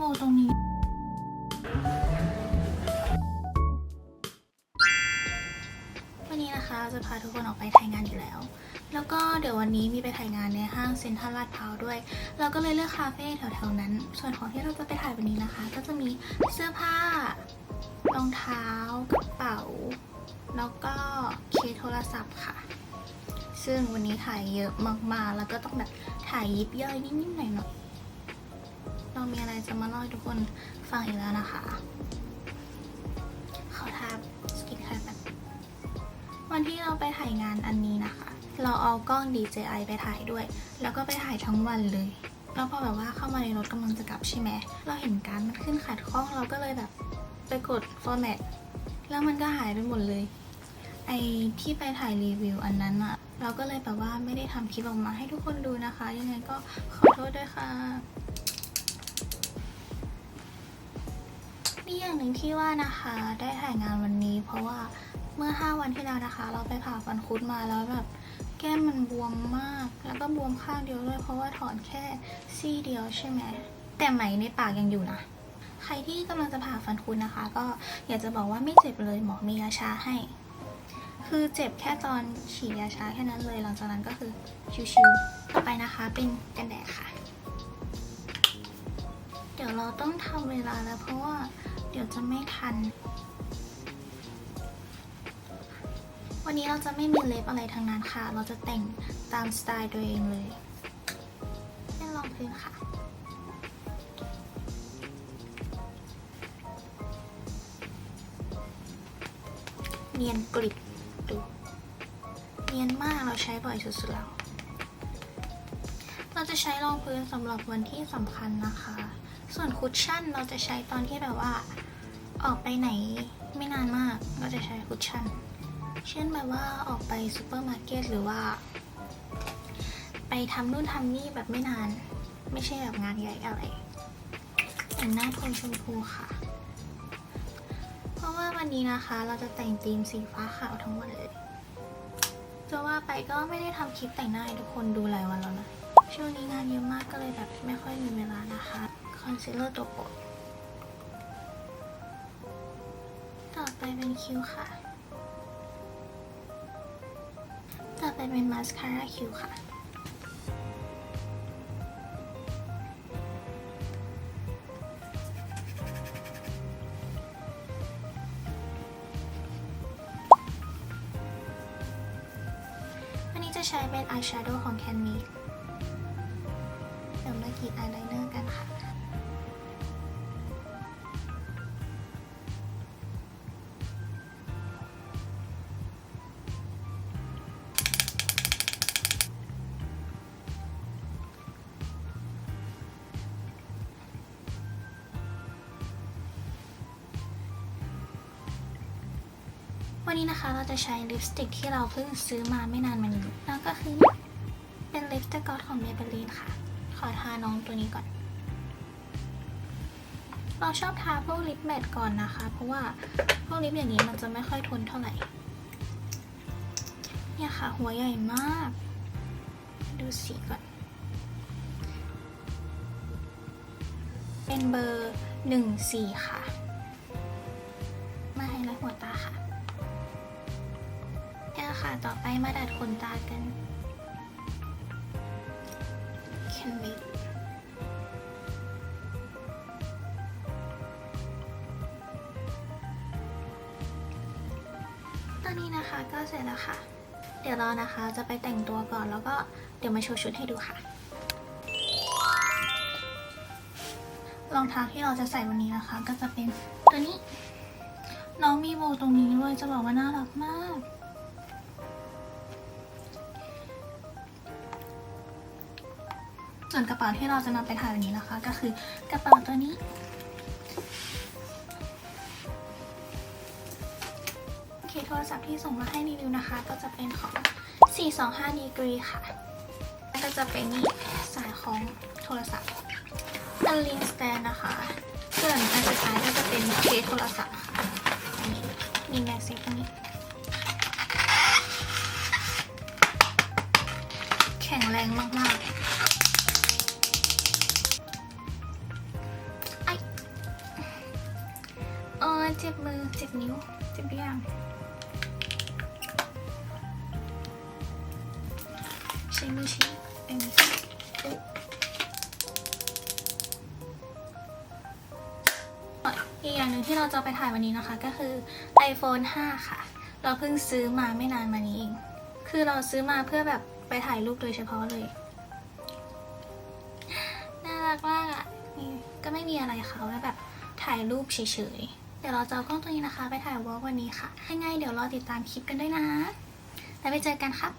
โมตรงนี้ วันนี้นะคะจะพาทุกคนออกไปถ่ายงานอยู่แล้ว แล้วก็เดี๋ยววันนี้มีไปถ่ายงานในห้างเซ็นทรัลลาดพร้าวด้วย เราก็เลยเลือกคาเฟ่แถวๆนั้น ส่วนของที่เราจะไปถ่ายวันนี้นะคะ ก็จะมีเสื้อผ้ารองเท้ากระเป๋า แล้วก็เคสโทรศัพท์ค่ะ ซึ่งวันนี้ถ่ายเยอะมากๆ แล้วก็ต้องแบบถ่ายยิบย่อยนิดๆหน่อยๆ เรามีอะไรจะมาเล่าให้ทุกคนฟังอีกแล้วนะคะขอทาสกินแคร์แบบวันที่เราไปถ่ายงานอันนี้นะคะ เราเอากล้อง DJI ไปถ่ายด้วย แล้วก็ไปถ่ายทั้งวันเลย แล้วพอแบบว่าเข้ามาในรถกำลังจะกลับใช่ไหม เราเห็นการมันขึ้นขัดข้องเราก็เลยแบบไปกด format แล้วมันก็หายไปหมดเลย ไอที่ไปถ่ายรีวิวอันนั้นอะเราก็เลยแบบว่าไม่ได้ทำคลิปออกมาให้ทุกคนดูนะคะ ยังไงก็ขอโทษด้วยค่ะ นี่อย่างหนึ่งที่ว่านะคะได้ถ่ายงานวันนี้ เพราะว่าเมื่อ 5 วันที่แล้วนะคะ เราไปผ่าฟันคุดมาแล้วแบบแก้มมันบวมมาก แล้วก็บวมข้างเดียวด้วยเพราะว่าถอนแค่ซี่เดียวใช่ไหมแต่ไหมในปากยังอยู่นะใครที่กำลังจะผ่าฟันคุดนะคะ ก็อยากจะบอกว่าไม่เจ็บเลยหมอมียาชาให้ คือเจ็บแค่ตอนฉีดยาชาแค่นั้นเลย หลังจากนั้นก็คือชิวๆต่อไปนะคะเป็นกันแดดค่ะ เดี๋ยวเราต้องทำเวลาแล้วเพราะว่า จะไม่ทัน วันนี้เราจะไม่มีเล็บอะไรทั้งนั้นค่ะ เราจะแต่งตามสไตล์ตัวเองเลยเป็นรองพื้นค่ะเนียนกริบดูเนียนมากเราใช้บ่อยสุดๆแล้ว เราจะใช้รองพื้นสำหรับวันที่สำคัญนะคะ ส่วนคุชชั่นเราจะใช้ตอนที่แบบว่า ออกไปไหนไม่นานมากเราจะใช้คุชชั่น เช่นแบบว่าออกไปซูเปอร์มาร์เก็ตหรือว่า ไปทำนู่นทำนี่แบบไม่นาน ไม่ใช่แบบงานใหญ่อะไรแต่งหน้าโทนชมพูค่ะ เพราะว่าวันนี้นะคะเราจะแต่งธีมสีฟ้าขาวทั้งวันเลยจะว่าไปก็ไม่ได้ทำคลิปแต่งหน้าให้ทุกคนดูหลายวันแล้วนะ ช่วงนี้งานเยอะมากก็เลยแบบไม่ค่อยมีเวลานะคะ คอนซีลเลอร์ตัวโปรด ไปเป็นคิ้วค่ะ ต่อไปเป็นมาสคาร่าคิ้วค่ะวันนี้จะใช้เป็นอายแชโดว์ของ Can m a k เดี๋ยวมากรีดอายไลเนอร์กันค่ะ วันนี้นะคะเราจะใช้ลิปสติกที่เราเพิ่งซื้อมาไม่นานมานี้แล้วก็คือเป็นลิปสติกกอของเมเบลีนค่ะ ขอทาน้องตัวนี้ก่อน เราชอบทาพวกลิปแมทก่อนนะคะ เพราะว่าพวกลิปอย่างนี้มันจะไม่ค่อยทนเท่าไหร่ เนี่ยค่ะ หัวใหญ่มาก ดูสีก่อน เป็นเบอร์หนึ่งสี่ค่ะ ค่ะต่อไปมาดัดขนตากันตอนนี้นะคะก็เสร็จแล้วค่ะ เดี๋ยวเรานะคะจะไปแต่งตัวก่อนแล้วก็เดี๋ยวมาโชว์ชุดให้ดูค่ะ รองเท้าที่เราจะใส่วันนี้นะคะ ก็จะเป็นตัวนี้ น้องมีโบตรงนี้ด้วยจะบอกว่าน่ารักมาก ส่วนกระเป๋าที่เราจะนำไปถ่ายวันนี้นะคะ ก็คือกระเป๋าตัวนี้ โอเคโทรศัพท์ที่ส่งมาให้รีวิวนะคะ ก็จะเป็นของ 425 degree ค่ะแล้วก็จะเป็นนี่สายของโทรศัพท์เป็นลิงสแตนนะคะส่วนอันสุดท้ายก็จะเป็นเคสโทรศัพท์ค่ะอันนี้มีแม็กซฟตรงนี้แข็งแรงมากๆ เจ็บมือ เจ็บนิ้ว เจ็บทุกอย่างใช้มือชี้เป็นมือชี้ปึ๊บอีกอย่างหนึ่งที่เราจะไปถ่ายวันนี้นะคะ ก็คือ iPhone 5 ค่ะ เราเพิ่งซื้อมาไม่นานมานี้เอง คือเราซื้อมาเพื่อแบบไปถ่ายรูปโดยเฉพาะเลย น่ารักมากอะก็ไม่มีอะไรค่ะไว้แบบถ่ายรูปเฉยๆ เดี๋ยวเราจะเอากล้องตัวนี้นะคะ ไปถ่ายวอล์กวันนี้ค่ะยังไงเดี๋ยวรอติดตามคลิปกันด้วยนะ แล้วไปเจอกันครับ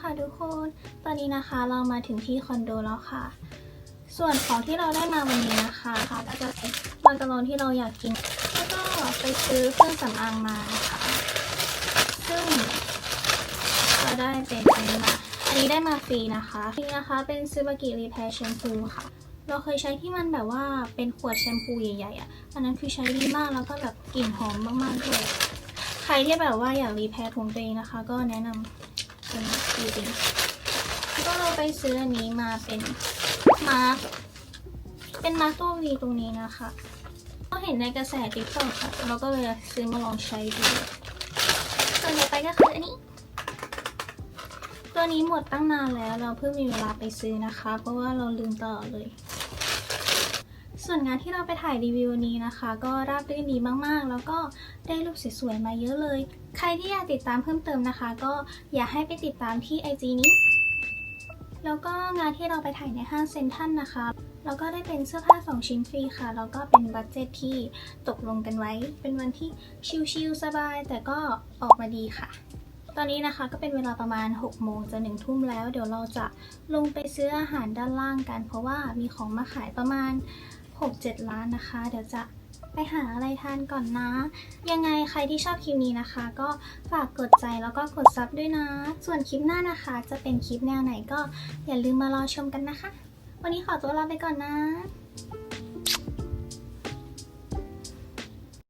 ค่ะทุกคน ตอนนี้นะคะเรามาถึงที่คอนโดแล้วค่ะ ส่วนของที่เราได้มาวันนี้นะคะค่ะก็จะเป็นมาการอนที่เราอยากกิน แล้วก็ไปซื้อเครื่องสำอางมานะคะซึ่งเราได้เป็นอันนี้มาอันนี้ได้มาฟรีนะคะฟรีนะคะเป็นซูบากิรีแพร์แชมพูค่ะ เราเคยใช้ที่มันแบบว่าเป็นขวดแชมพูใหญ่ๆอะ อันนั้นคือใช้ดีมากแล้วก็แบบกลิ่นหอมมากๆด้วยใครที่แบบว่าอยากรีแพร์ผมตัวเองนะคะ ก็แนะนำ เป็นจริงๆก็เราไปซื้ออันนี้มาเป็นมาร์คเป็นมาร์คตัววีตรงนี้นะคะ ก็เห็นในกระแสติ๊กต็อกค่ะเราก็เลยซื้อมาลองใช้ดูส่วนต่อไปก็คืออันนี้ ตัวนี้หมดตั้งนานแล้วเราเพิ่งมีเวลาไปซื้อนะคะ เพราะว่าเราลืมตลอดเลย ส่วนงานที่เราไปถ่ายรีวิวนี้นะคะ ก็ราบรื่นดีมากๆ แล้วก็ได้รูปสวยๆมาเยอะเลย ใครที่อยากติดตามเพิ่มเติมนะคะ ก็อยากให้ไปติดตามที่ IG นี้ แล้วก็งานที่เราไปถ่ายในห้างเซ็นทรัลนะคะแล้วก็ได้เป็นเสื้อผ้า 2 ชิ้นฟรีค่ะ แล้วก็เป็นบัตเจ็ตที่ตกลงกันไว้ เป็นวันที่ชิลๆสบาย แต่ก็ออกมาดีค่ะ ตอนนี้นะคะก็เป็นเวลาประมาณ 6 โมงจะ1ทุ่มแล้ว เดี๋ยวเราจะลงไปซื้ออาหารด้านล่างกัน เพราะว่ามีของมาขายประมาณ 6-7 ล้านนะคะ เดี๋ยวจะไปหาอะไรทานก่อนนะ ยังไงใครที่ชอบคลิปนี้นะคะ ก็ฝากกดใจแล้วก็กดซับด้วยนะ ส่วนคลิปหน้านะคะ จะเป็นคลิปแนวไหนก็อย่าลืมมารอชมกันนะคะ วันนี้ขอตัวลาไปก่อนนะ